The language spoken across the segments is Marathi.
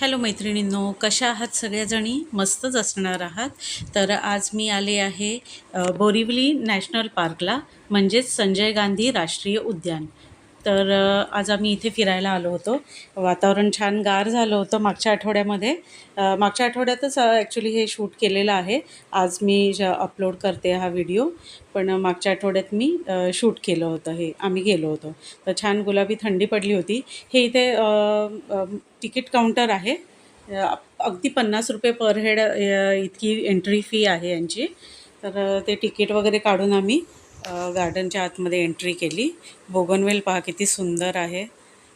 हॅलो मैत्रिणींनो कशा आहात सगळ्याजणी? मस्तच असणार आहात. तर आज मी आले आहे बोरिवली नॅशनल पार्कला म्हणजेच संजय गांधी राष्ट्रीय उद्यान. तर आज आम्ही इथे फिरायला आलो होतो. वातावरण छान गार झालं होतं मागच्या आठवड्यामध्ये. मागच्या आठवड्यातच ॲक्च्युली हे शूट केलेलं आहे. आज मी अपलोड करते हा व्हिडिओ पण मागच्या आठवड्यात मी शूट केलं होतं हे. आम्ही गेलो होतो. तर छान गुलाबी थंडी पडली होती. हे इथे तिकीट काउंटर आहे. अगदी पन्नास रुपये पर हेड इतकी एंट्री फी आहे यांची. तर ते तिकीट वगैरे काढून आम्ही गार्डनच्या आतमध्ये एंट्री केली. बोगनवेल पहा किती सुंदर आहे.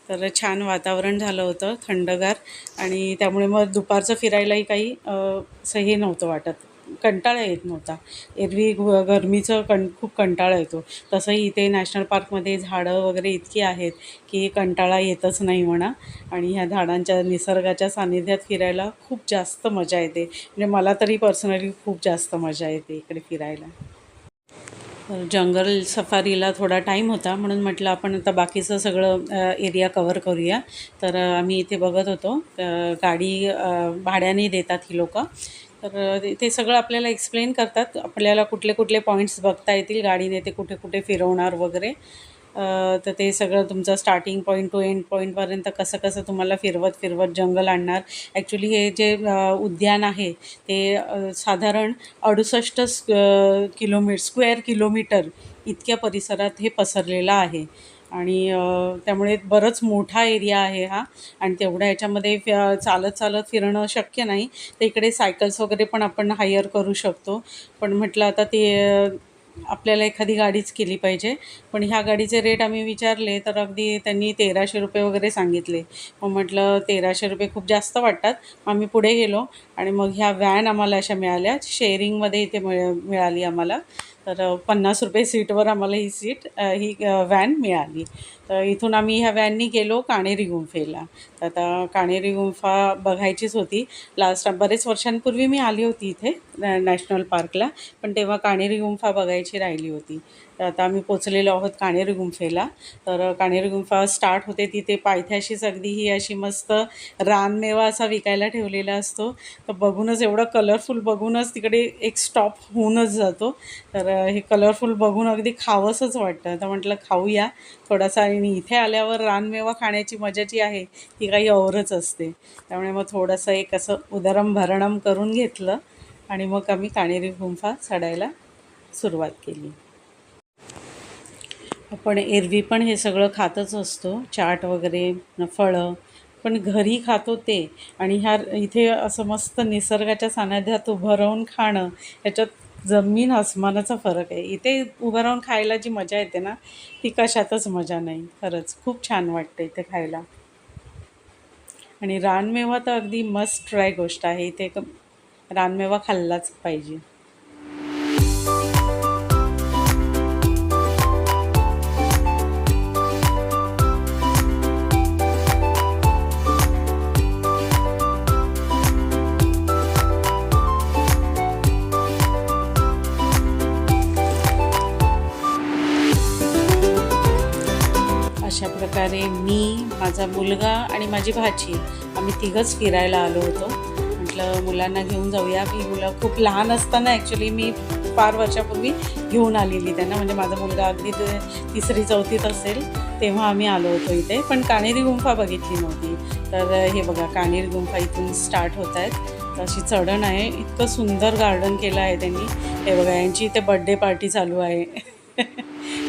तर छान वातावरण झालं होतं थंडगार. आणि त्यामुळे मग दुपारचं फिरायलाही काही असं हे नव्हतं वाटत. कंटाळा येत नव्हता. एरवी गरमीचं कं खूप कंटाळा येतो. तसंही इथे नॅशनल पार्कमध्ये झाडं वगैरे इतकी आहेत की कंटाळा येतच नाही म्हणा. आणि ह्या झाडांच्या निसर्गाच्या सानिध्यात फिरायला खूप जास्त मजा येते. म्हणजे मला तरी पर्सनली खूप जास्त मजा येते इकडे फिरायला. तर जंगल सफारीला थोडा टाईम होता. म्हणून म्हटलं आपण आता बाकीचं सगळं एरिया कवर करूया. तर आम्ही इथे बघत होतो. गाडी भाड्याने देतात ही लोकं. तर ते- सगळं आपल्याला एक्सप्लेन करतात. आपल्याला कुठले कुठले पॉईंट्स बघता येतील गाडीने ते कुठे कुठे फिरवणार वगैरे. तर ते सगळं तुमचं स्टार्टिंग पॉईंट टू एंड पॉईंटपर्यंत कसं कसं तुम्हाला फिरवत फिरवत जंगल आणणार. ॲक्च्युली हे जे उद्यान आहे ते साधारण अडुसष्ट किलोमी स्क्वेअर किलोमीटर इतक्या परिसरात हे पसरलेलं आहे. आणि त्यामुळे बरंच मोठा एरिया आहे हा. आणि तेवढ्या ह्याच्यामध्ये फ- चालत चालत फिरणं शक्य नाही. तर इकडे सायकल्स वगैरे पण आपण हायर करू शकतो. पण म्हटलं आता ते आपल्याला एखादी गाडीच केली पाहिजे. पण ह्या गाडीचे रेट आम्ही विचारले तर अगदी त्यांनी तेराशे रुपये वगैरे सांगितले. मग म्हटलं तेराशे रुपये खूप जास्त वाटतात. मग आम्ही पुढे गेलो आणि मग ह्या व्हॅन आम्हाला अशा मिळाल्या. शेअरिंगमध्ये इथे मिळ मिळाली आम्हाला. तर पन्नास रुपये सीटवर आम्हाला ही सीट ही व्हॅन मिळाली. तर इथून आम्ही ह्या व्हॅननी गेलो काणेरी गुंफेला. तर आता काणेरी गुंफा बघायचीच होती. लास्ट बरेच वर्षांपूर्वी मी आली होती इथे नॅशनल पार्कला पण तेव्हा काणेरी गुंफा बघायची राहिली होती. तर आता आम्ही पोचलेलो आहोत काणेरी गुंफेला. तर काणेरी गुंफा स्टार्ट होते तिथे पायथ्याशीच अगदी ही अशी मस्त रानमेवा असा विकायला ठेवलेला असतो. तर बघूनच एवढं कलरफुल बघूनच तिकडे एक स्टॉप होऊनच जातो. तर हे कलरफुल बघून अगदी खावंसंच वाटतं. तर म्हटलं खाऊया. थोडासा आणि इथे आल्यावर रानमेवा खाण्याची मजा जी आहे ती काही औरच असते. त्यामुळे मग थोडंसं एक असं उदरम भरणम करून घेतलं आणि मग आम्ही काणेरी गुंफा चढायला सुरुवात केली. आपण एरवी पण हे सगळं खातच असतो. चाट वगैरे फळं पण घरी खातो ते. आणि ह्या इथे असं मस्त निसर्गाच्या सान्निध्यात उभं राहून खाणं ह्याच्यात जमीन आसमानाचा फरक आहे. इथे उभं राहून खायला जी मजा येते ना ती कशातच मजा नाही. खरंच खूप छान वाटतं इथे खायला. आणि रानमेवा तर अगदी मस्ट ट्राय गोष्ट आहे. इथे क- रानमेवा खाल्लाच पाहिजे. प्रकारे मी माझा मुलगा आणि माझी भाची आम्ही तिघंच फिरायला आलो होतो. म्हटलं मुलांना घेऊन जाऊया. की मुलं खूप लहान असताना ॲक्च्युली मी फार वर्षापूर्वी घेऊन आलेली त्यांना. म्हणजे माझा मुलगा अगदी तिसरी चौथीत असेल तेव्हा आम्ही आलो होतो इथे. पण कानेरी गुंफा बघितली नव्हती. तर हे बघा कानेरी गुंफा इथून स्टार्ट होत आहेत. अशी चढण आहे. इतकं सुंदर गार्डन केलं आहे त्यांनी. हे बघा यांची इथे बड्डे पार्टी चालू आहे.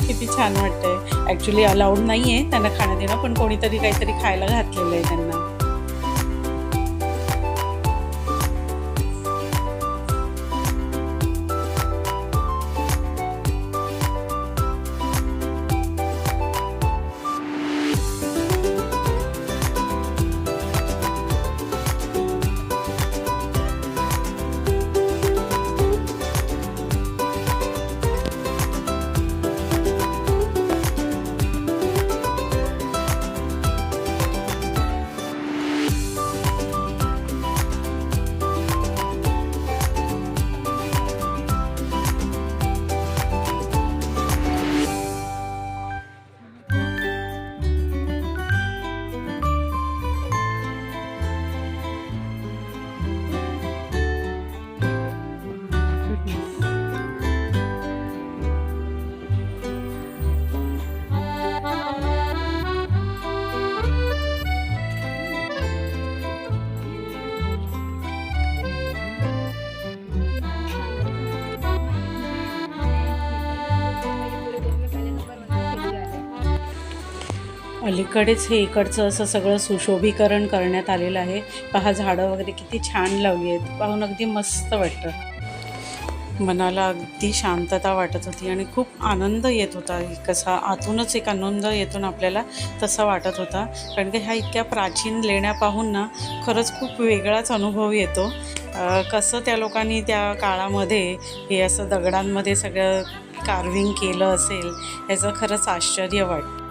किती छान वाटतंय. ॲक्च्युली अलाउड नाही आहे त्यांना खाणं देणं पण कोणीतरी काहीतरी खायला घातलेलं आहे त्यांना. अलीकडेच हे इकडचं असं सगळं सुशोभीकरण करण्यात आलेलं आहे. पहा झाडं वगैरे किती छान लावली आहेत. पाहून अगदी मस्त वाटतं. मनाला अगदी शांतता वाटत होती आणि खूप आनंद येत होता. कसा आतूनच एक आनंद येतो ना आपल्याला तसा वाटत होता. कारण की ह्या इतक्या प्राचीन लेण्या पाहून ना खरंच खूप वेगळाच अनुभव येतो. कसं त्या लोकांनी त्या काळामध्ये हे असं दगडांमध्ये सगळं कार्विंग केलं असेल याचं खरंच आश्चर्य वाटतं.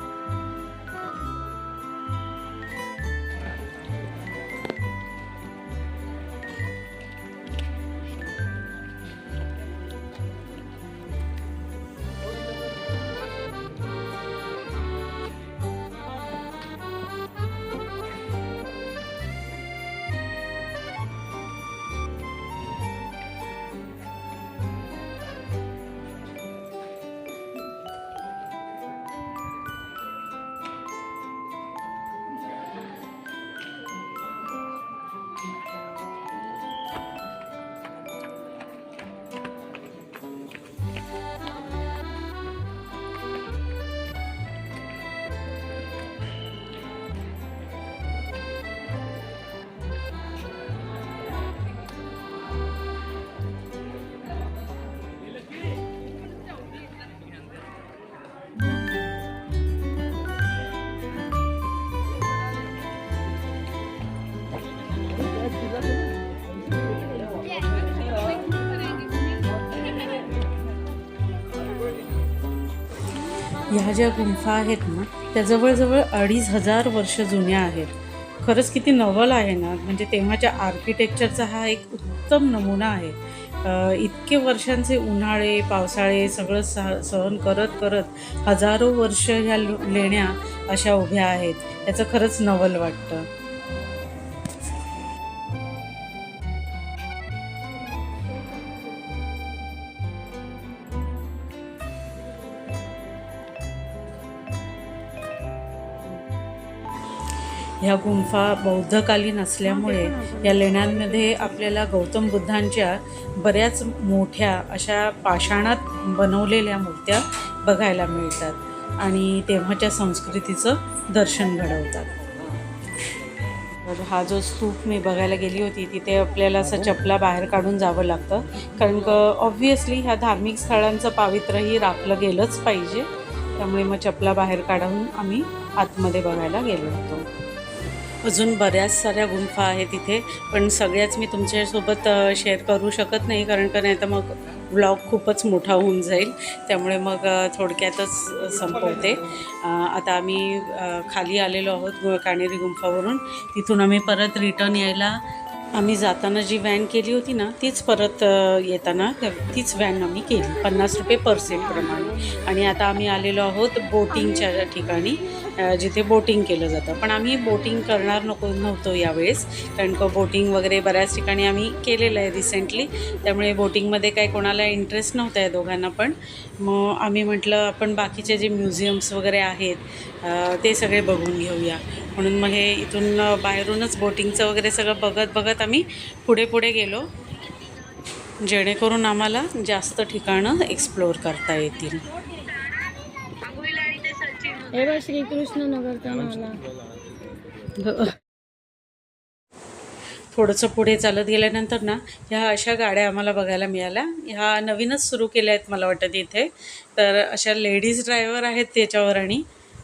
ह्या ज्या गुंफा आहेत ना त्या जवळजवळ अडीच हजार वर्ष जुन्या आहेत. खरंच किती नवल आहे ना म्हणजे तेव्हाच्या आर्किटेक्चरचा हा एक उत्तम नमुना आहे. इतके वर्षांचे उन्हाळे पावसाळे सगळं सह सहन करत करत हजारो वर्ष ह्या लेण्या अशा उभ्या आहेत. याचं खरंच नवल वाटतं. ह्या गुंफा बौद्धकालीन असल्यामुळे या लेण्यांमध्ये आपल्याला गौतम बुद्धांच्या बऱ्याच मोठ्या अशा पाषाणात बनवलेल्या मूर्त्या बघायला मिळतात आणि तेव्हाच्या संस्कृतीचं दर्शन घडवतात. तर हा जो स्तूप मी बघायला गेली होती तिथे आपल्याला असं चपला बाहेर काढून जावं लागतं. कारण क ऑब्व्हियसली ह्या धार्मिक स्थळांचं पावित्र्यही राखलं गेलंच पाहिजे. त्यामुळे मग चपला बाहेर काढून आम्ही आतमध्ये बघायला गेलो होतो. अजून बऱ्याच साऱ्या गुंफा आहेत तिथे पण सगळ्याच मी तुमच्यासोबत शेअर करू शकत नाही कारण का नाही तर मग ब्लॉग खूपच मोठा होऊन जाईल. त्यामुळे मग थोडक्यातच संपवते. आता आम्ही खाली आलेलो आहोत काणेरी गुंफावरून. तिथून आम्ही परत रिटर्न यायला आम्ही जाताना जी व्हॅन केली होती ना तीच परत येताना तीच व्हॅन आम्ही केली. पन्नास रुपये पर सीटप्रमाणे आणि आता आम्ही आलेलो आहोत बोटिंगच्या ठिकाणी. जिथे बोटिंग केलं जातं. पण आम्ही बोटिंग करणार नको नव्हतो यावेळेस. कारण का बोटिंग वगैरे बऱ्याच ठिकाणी आम्ही केलेलं आहे रिसेंटली त्यामुळे बोटिंगमध्ये काही कोणाला इंटरेस्ट नव्हता आहे दोघांना पण. मग आम्ही म्हटलं आपण बाकीचे जे म्युझियम्स वगैरे आहेत ते सगळे बघून घेऊया. म्हणून मग हे इथून बाहेरूनच बोटिंगचं वगैरे सगळं बघत बघत आम्ही पुढे पुढे गेलो. जेणेकरून आम्हाला जास्त ठिकाणं एक्सप्लोअर करता येतील. एवढा श्रीकृष्ण नाला थोडंसं पुढे चालत गेल्यानंतर ना ह्या अशा गाड्या आम्हाला बघायला मिळाल्या. ह्या नवीनच सुरू केल्या आहेत मला वाटतं इथे तर अशा लेडीज ड्रायव्हर आहेत त्याच्यावर आणि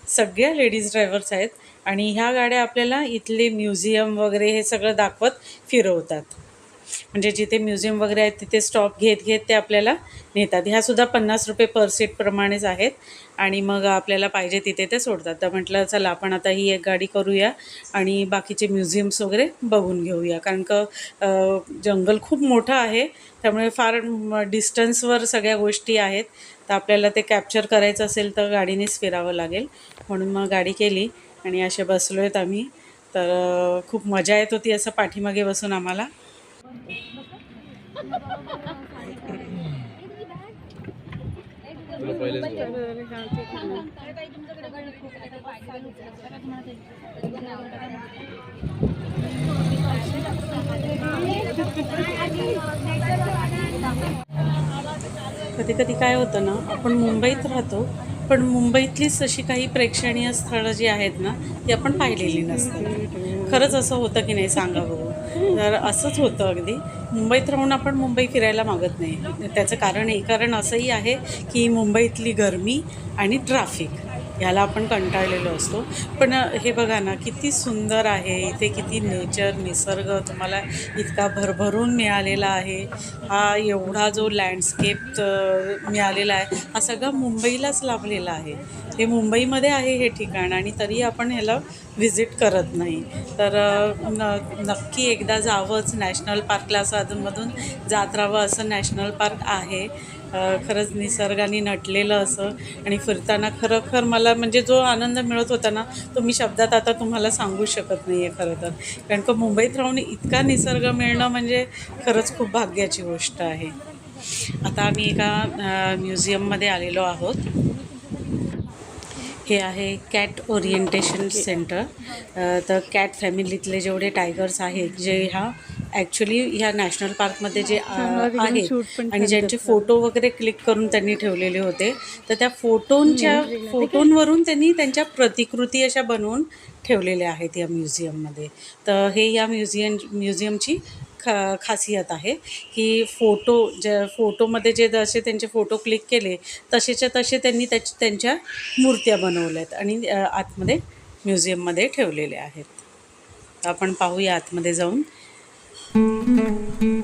सगळ्या लेडीज ड्रायव्हर्स आहेत. आणि ह्या गाड्या आपल्याला इथले म्युझियम वगैरे हे सगळं दाखवत फिरवतात. म्हणजे जिथे म्युझियम वगैरे आहेत तिथे स्टॉप घेत घेत ते आपल्याला नेतात. ह्यासुद्धा पन्नास रुपये पर सीटप्रमाणेच आहेत आणि मग आपल्याला पाहिजे तिथे ते सोडतात. तर म्हटलं चला आपण आता ही एक गाडी करूया आणि बाकीचे म्युझियम्स वगैरे बघून घेऊया. कारण का जंगल खूप मोठं आहे त्यामुळे फार डिस्टन्सवर सगळ्या गोष्टी आहेत. तर आपल्याला ते कॅप्चर करायचं असेल तर गाडीनेच फिरावं लागेल. म्हणून मग गाडी केली आणि असे बसलो आहेत आम्ही. तर खूप मजा येत होती असं पाठीमागे बसून आम्हाला. कधी कधी काय होतं ना आपण मुंबईत राहतो पण मुंबईतलीच अशी काही प्रेक्षणीय स्थळं जी आहेत ना ती आपण पाहिलेली नसतात. खरंच असं होतं की नाही सांगा बघू तर असंच होतं अगदी. मुंबईत राहून आपण मुंबई फिरायला मागत नाही. त्याचं कारण एक कारण असंही आहे की मुंबईतली गरमी आणि ट्राफिक. ह्याला आपण कंटाळलेलो असतो. पण हे बघा ना किती सुंदर आहे. इथे किती नेचर निसर्ग तुम्हाला इतका भरभरून मिळालेला आहे. हा एवढा जो लँडस्केप मिळालेला आहे हा सगळा मुंबईलाच लाभलेला आहे. हे मुंबईमध्ये आहे हे ठिकाण आणि तरी आपण ह्याला व्हिजिट करत नाही. तर न नक्की एकदा जावंच. नॅशनल पार्कला असं अधूनमधून जात राहावं असं नॅशनल पार्क आहे. खरंच निसर्गाने नटलेलं असं आणि फिरताना खरोखर मला म्हणजे जो आनंद मिळत होता ना तो मी शब्दात आता तुम्हाला सांगू शकत नाही आहे खरं तर. कारण का मुंबईत राहून इतका निसर्ग मिळणं म्हणजे खरंच खूप भाग्याची गोष्ट आहे. आता आम्ही एका म्युझियममध्ये आलेलो आहोत. हे आहे कॅट ओरिएंटेशन सेंटर. तर कॅट फॅमिलीतले जेवढे टायगर्स आहेत जे ह्या ॲक्च्युली ह्या नॅशनल पार्कमध्ये जे आहेत पण आणि ज्यांचे. फोटो वगैरे क्लिक करून त्यांनी ठेवलेले होते तर त्या फोटोंच्या फोटोंवरून त्यांनी त्यांच्या प्रतिकृती अशा बनवून ठेवलेल्या आहेत या म्युझियममध्ये. तर हे या म्युझियम म्युझियमची खा खासियत आहे की फोटो ज्या फोटोमध्ये जे जसे त्यांचे फोटो क्लिक केले तसेच्या तसे त्यांनी त्याच त्यांच्या मूर्त्या बनवल्यात आणि अ, आतमध्ये म्युझियममध्ये ठेवलेल्या आहेत. आपण पाहूया आतमध्ये जाऊन आता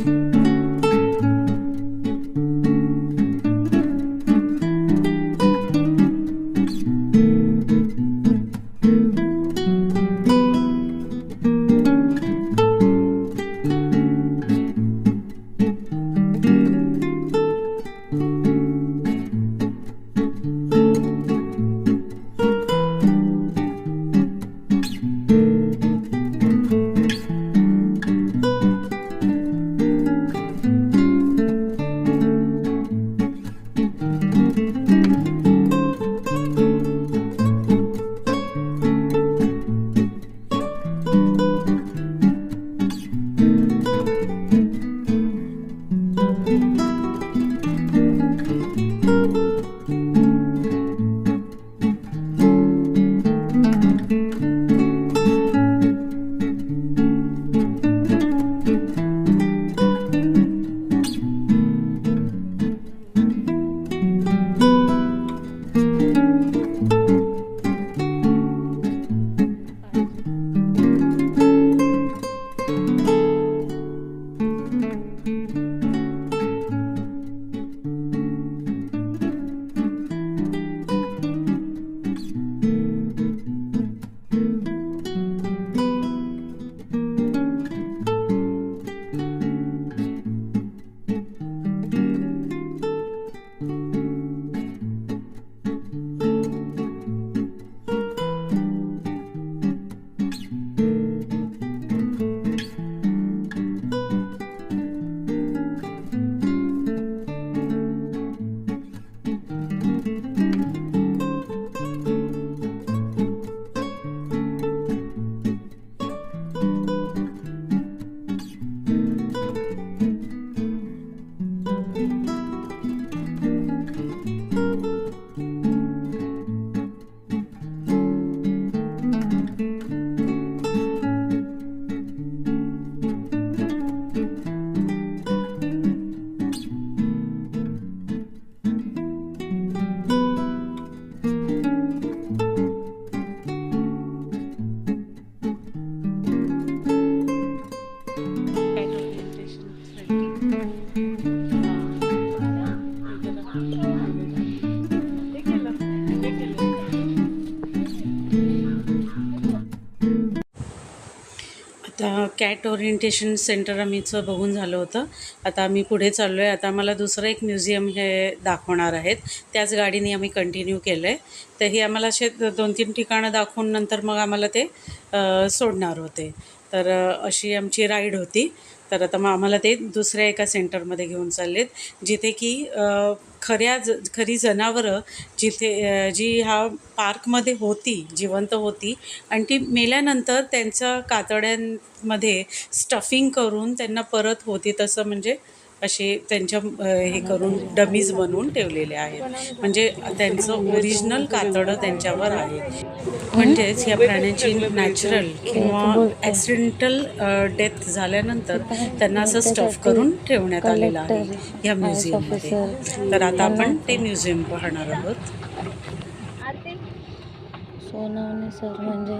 कॅट ओरिएंटेशन सेंटर आम्हीचं बघून झालं होतं. आता आम्ही पुढे चाललो आहे आता आम्हाला दुसरं एक म्युझियम हे दाखवणार आहेत. त्याच गाडीने आम्ही कंटिन्यू केलं आहे तर ही आम्हाला असे दोन तीन ठिकाणं दाखवून नंतर मग आम्हाला ते सोडणार होते. तर अशी आमची राईड होती. तर आता मग आम्हाला ते दुसऱ्या एका सेंटरमध्ये घेऊन चाललेत जिथे की खऱ्या ज खरी जनावरं जिथे जी ह्या पार्कमध्ये होती जिवंत होती आणि ती मेल्यानंतर त्यांचं कातड्यांमध्ये स्टफिंग करून त्यांना परत होती तसं म्हणजे असे त्यांच्या हे करून डमीज बनवून ठेवलेले आहेत. म्हणजे त्यांचं ओरिजिनल कातडं त्यांच्यावर आहे. म्हणजेच या प्राण्यांची नॅचरल किंवा ॲक्सिडेंटल डेथ झाल्यानंतर त्यांना असं स्टफ करून ठेवण्यात आलेलं आहे या म्युझियममध्ये तर आता आपण ते म्युझियम पाहणार आहोत. सर म्हणजे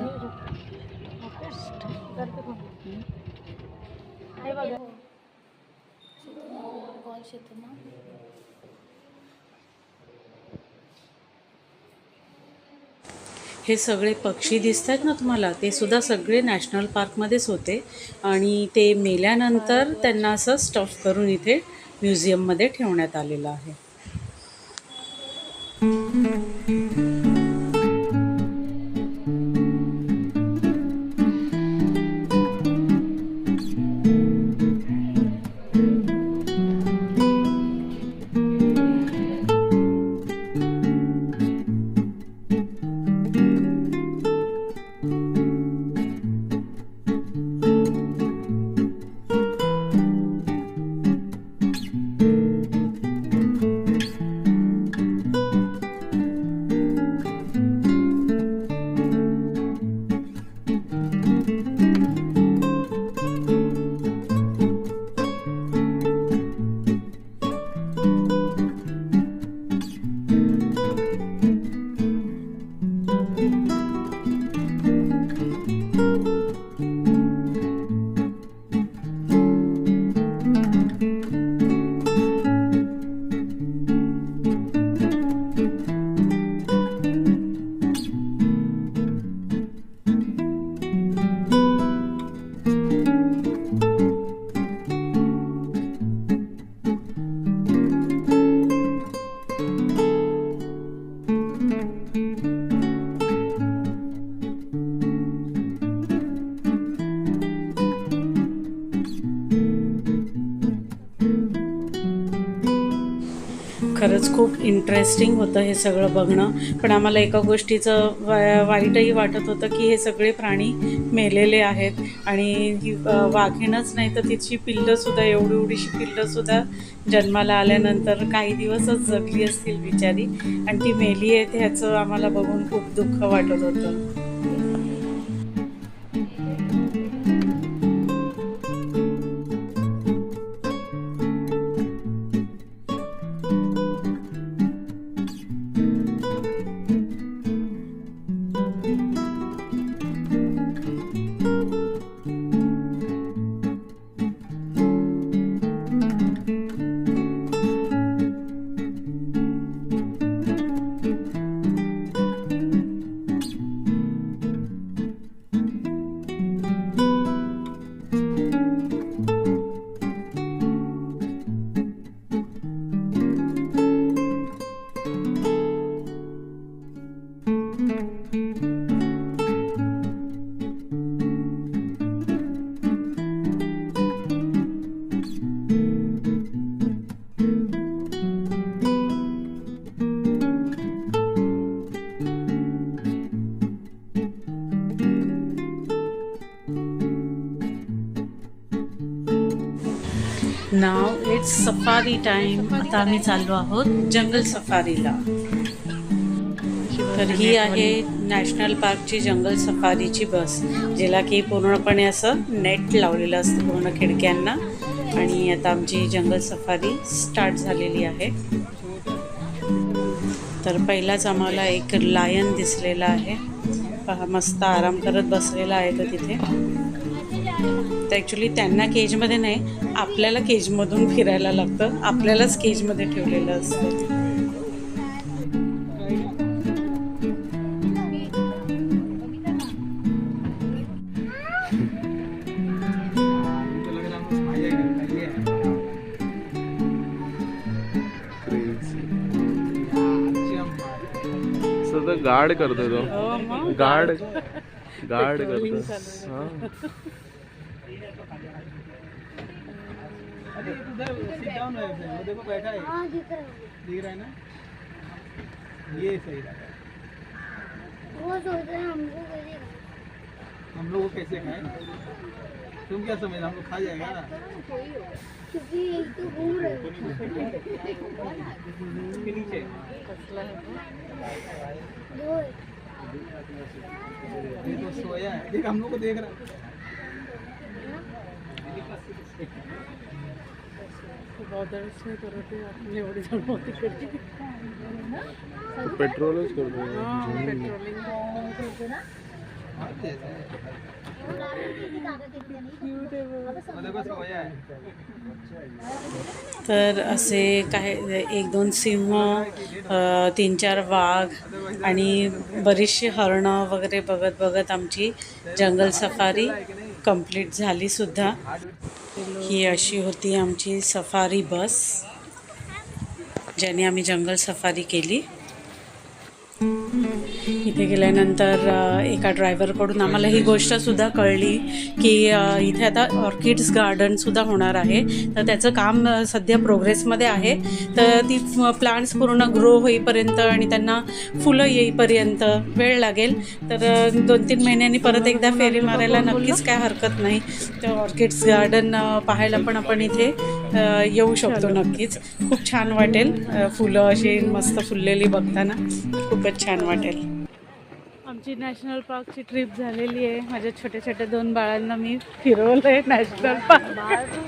हे सगळे पक्षी दिसत आहेत ना तुम्हाला? ते सुद्धा सगळे नॅशनल पार्कमध्येच होते. आणि ते मेल्यानंतर त्यांना असं स्टफ करून इथे म्युझियममध्ये ठेवण्यात आलेलं आहे. खरंच खूप इंटरेस्टिंग होतं हे सगळं बघणं. पण आम्हाला एका गोष्टीचं वा वाईटही वाटत होतं की हे सगळे प्राणी मेलेले आहेत. आणि वाघिणच नाही तर तिची पिल्लंसुद्धा एवढी एवढीशी पिल्लंसुद्धा जन्माला आल्यानंतर काही दिवसच जगली असतील बिचारी. आणि ती मेली आहे ह्याचं आम्हाला बघून खूप दुःख वाटत होतं. नाव इट्स सफारी टाईम आता आम्ही चाललो आहोत जंगल सफारीला. तर ही आहे नॅशनल पार्कची जंगल सफारीची बस जिला की पूर्णपणे असं नेट लावलेलं असतं पूर्ण खिडक्यांना. आणि आता आमची जंगल सफारी स्टार्ट झालेली आहे. तर पहिलाच आम्हाला एक लायन दिसलेला आहे. पहा मस्त आराम करत बसलेला आहे तो तिथे. तर ॲक्च्युली त्यांना केजमध्ये नाही आपल्याला केजमधून फिरायला लागतं. आपल्यालाच केजमध्ये ठेवलेलं असतं. गार्ड करतो तो. हो मग गार्ड गार्ड Patrolling करतो चालू हा. वो सोच रहे हैं हमको करेगा हम लोग को कैसे खाए तुम क्या समझ हम लोग खा जाएगा ना ये तो सोया है देख हम लोग को देख रहा है पेट्रोलच करतो तर असे काही एक दोन सिंह तीन चार वाघ आणि बरीचशी हरणं वगैरे बघत बघत आमची जंगल सफारी कंप्लीट झालीसुद्धा ही अशी होती आमची सफारी बस ज्याने आम्ही जंगल सफारी केली. इथे गेल्यानंतर एका ड्रायव्हरकडून आम्हाला ही गोष्टसुद्धा कळली की इथे आता ऑर्किड्स गार्डनसुद्धा होणार आहे. तर त्याचं काम सध्या प्रोग्रेसमध्ये आहे. तर ती प्लांट्स पूर्ण ग्रो होईपर्यंत आणि त्यांना फुलं येईपर्यंत वेळ लागेल. तर दोन तीन महिन्यांनी परत एकदा फेरी मारायला नक्कीच काय हरकत नाही. तर ऑर्किड्स गार्डन पाहायला पण आपण इथे येऊ शकतो नक्कीच. खूप छान वाटेल. फुलं अशी मस्त फुललेली बघताना. खूपच छान वाटेल. आमची नॅशनल पार्कची ट्रिप झालेली आहे. माझ्या छोट्या छोट्या दोन बाळांना मी फिरवलं आहे नॅशनल पार्क.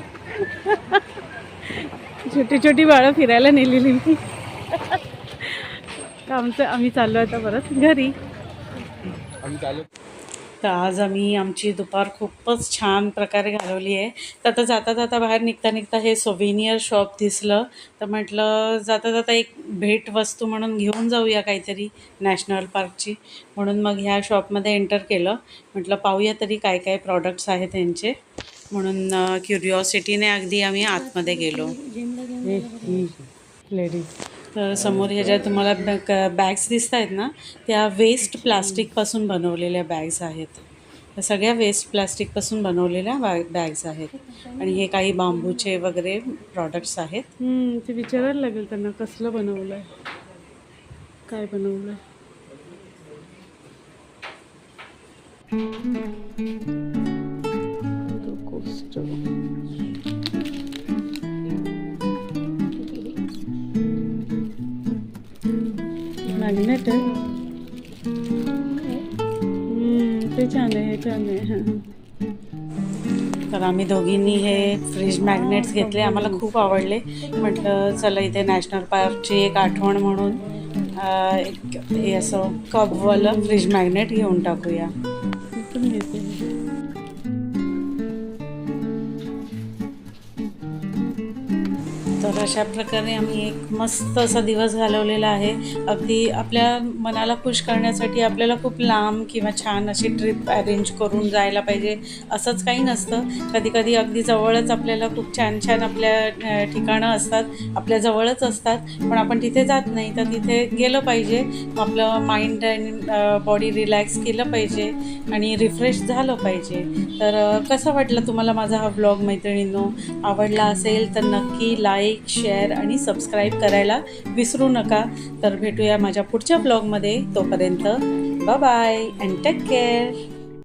छोटी छोटी बाळं फिरायला नेलेली मी. आमचं आम्ही चाललो आता परत घरी. आम्ही चालू तर आज आम्ही आमची दुपार खूपच छान प्रकारे घालवली आहे. तर आता जाता जाता बाहेर निघता निघता हे सोव्हिनियर शॉप दिसलं. तर म्हटलं जाता जाता एक भेट वस्तू म्हणून घेऊन जाऊया काहीतरी नॅशनल पार्कची म्हणून मग ह्या शॉपमध्ये एंटर केलं. म्हटलं पाहूया तरी काय काय प्रॉडक्ट्स आहेत त्यांचे म्हणून क्युरिओसिटीने अगदी आम्ही आतमध्ये गेलो. लेडीज तर समोर ह्या ज्या तुम्हाला बॅग बॅग्स दिसत आहेत ना त्या वेस्ट प्लास्टिकपासून बनवलेल्या बॅग्स आहेत. त्या सगळ्या वेस्ट प्लास्टिकपासून बनवलेल्या बॅ बॅग्स आहेत. आणि हे काही बांबूचे वगैरे प्रॉडक्ट्स आहेत. ते विचारायला लागेल त्यांना कसलं बनवलं आहे काय बनवलं आहे आहे हम्म, ते छान आहे हे छान आहे. हां. तर आम्ही दोघींनी हे फ्रीज मॅग्नेट्स घेतले आम्हाला खूप आवडले. म्हटलं चला इथे नॅशनल पार्कची एक आठवण म्हणून एक हे असं कपवालं फ्रीज मॅग्नेट घेऊन टाकूया. तर अशा प्रकारे आम्ही एक मस्त असा दिवस घालवलेला आहे. अगदी आपल्या मनाला खुश करण्यासाठी आपल्याला खूप लांब किंवा छान अशी ट्रिप अरेंज करून जायला पाहिजे असंच काही नसतं. कधी कधी अगदी जवळच आपल्याला खूप छान छान आपल्या ठिकाणं असतात. आपल्या जवळच असतात. पण आपण तिथे जात नाही. तर तिथे गेलं पाहिजे. आपलं माइंड अँड बॉडी रिलॅक्स केलं पाहिजे आणि रिफ्रेश झालं पाहिजे. तर कसं वाटलं तुम्हाला माझा हा ब्लॉग मैत्रिणींनो? आवडला असेल तर नक्की लाईक शेअर आणि सबस्क्राईब करायला विसरू नका. तर भेटूया माझ्या पुढच्या ब्लॉगमध्ये तोपर्यंत. Bye and take care.